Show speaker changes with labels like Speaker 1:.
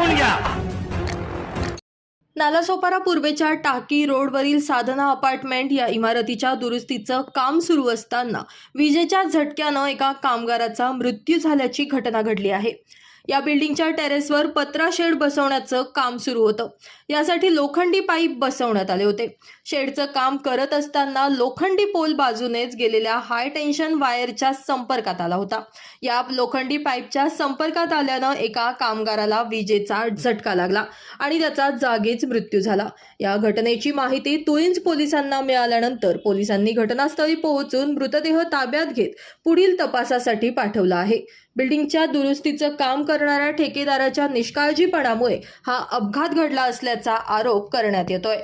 Speaker 1: जाणून घ्या.
Speaker 2: नालासोपारा पूर्वेच्या टाकी रोडवरील साधना अपार्टमेंट या इमारतीच्या दुरुस्तीचं काम सुरू असताना विजेच्या झटक्यानं एका कामगाराचा मृत्यू झाल्याची घटना घडली आहे. या बिल्डिंगच्या टेरेसवर पत्रा शेड बसवण्याचं काम सुरू होतं. यासाठी लोखंडी पाईप बसवण्यात आले होते. शेडचं काम करत असताना लोखंडी पोल बाजूनेच गेलेल्या हाय टेन्शन वायरच्या संपर्कात आला होता. या लोखंडी पाईपच्या संपर्कात आल्यानं एका कामगाराला विजेचा झटका लागला आणि त्याचा जागीच मृत्यू झाला. या घटनेची माहिती तुळींज पोलिसांना मिळाल्यानंतर पोलिसांनी घटनास्थळी पोहोचून मृतदेह ताब्यात घेत पुढील तपासासाठी पाठवला आहे. बिल्डिंगच्या दुरुस्तीचं काम करणाऱ्या ठेकेदाराच्या निष्काळजीपणामुळे हा अपघात घडला असल्याचा आरोप करण्यात येतोय.